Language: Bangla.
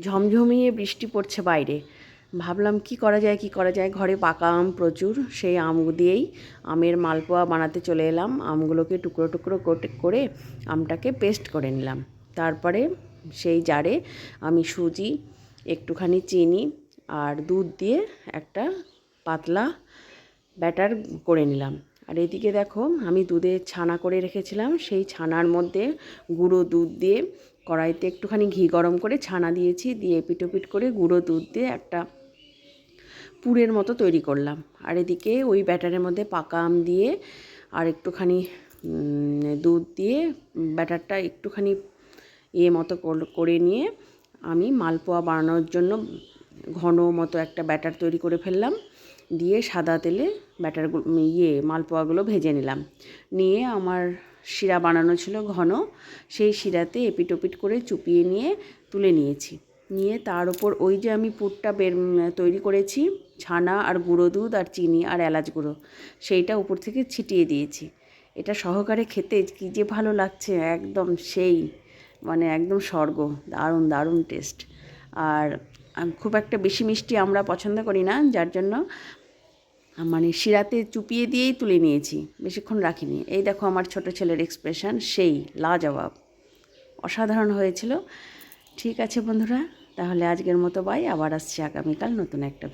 ঝমঝমিয়ে বৃষ্টি পড়ছে বাইরে। ভাবলাম কি করা যায়, কি করা যায়? ঘরে পাকা আম প্রচুর, সেই আম দিয়েই আমের মালপোয়া বানাতে চলে এলাম। আমগুলোকে টুকরো টুকরো করে আমটাকে পেস্ট করে নিলাম। তারপরে সেই জারে আমি সুজি, একটুখানি চিনি আর দুধ দিয়ে একটা পাতলা ব্যাটার করে নিলাম। আর এদিকে দেখো, আমি দুধে ছানা করে রেখেছিলাম। সেই ছানার মধ্যে গুঁড়ো দুধ দিয়ে কড়াইতে একটুখানি ঘি গরম করে ছানা দিয়েছি, দিয়ে পিটোপিট করে গুঁড়ো দুধ দিয়ে একটা পুরের মতো তৈরি করলাম। আর এদিকে ওই ব্যাটারের মধ্যে পাকা আম দিয়ে আর একটুখানি দুধ দিয়ে ব্যাটারটা একটুখানি ইয়ে মতো করে নিয়ে আমি মালপোয়া বানানোর জন্য ঘন মতো একটা ব্যাটার তৈরি করে ফেললাম। দিয়ে সাদা তেলে ব্যাটারগুলো ইয়ে মালপোয়াগুলো ভেজে নিলাম। নিয়ে আমার শিরা বানানো ছিল ঘন। সেই শিরাতে এপিটোপিট করে চুপিয়ে নিয়ে তুলে নিয়েছি। নিয়ে তার ওপর ওই যে আমি পুরটা বের তৈরি করেছি, ছানা আর গুঁড়ো দুধ আর চিনি আর এলাচ গুঁড়ো, সেইটা উপর থেকে ছিটিয়ে দিয়েছি। এটা সহকারে খেতে কী যে ভালো লাগছে, একদম সেই মানে একদম স্বর্গ, দারুণ দারুণ টেস্ট। আর খুব একটা বেশি মিষ্টি আমরা পছন্দ করি না, যার জন্য মানে শিরাতে চুপিয়ে দিয়েই তুলে নিয়েছি, বেশিক্ষণ রাখিনি। এই দেখো আমার ছোট ছেলের এক্সপ্রেশন সেই লাজবাব। অসাধারণ হয়েছিল। ঠিক আছে বন্ধুরা, তাহলে আজকের মতো বাই, আবার আসছি আগামীকাল নতুন একটা ভিডিও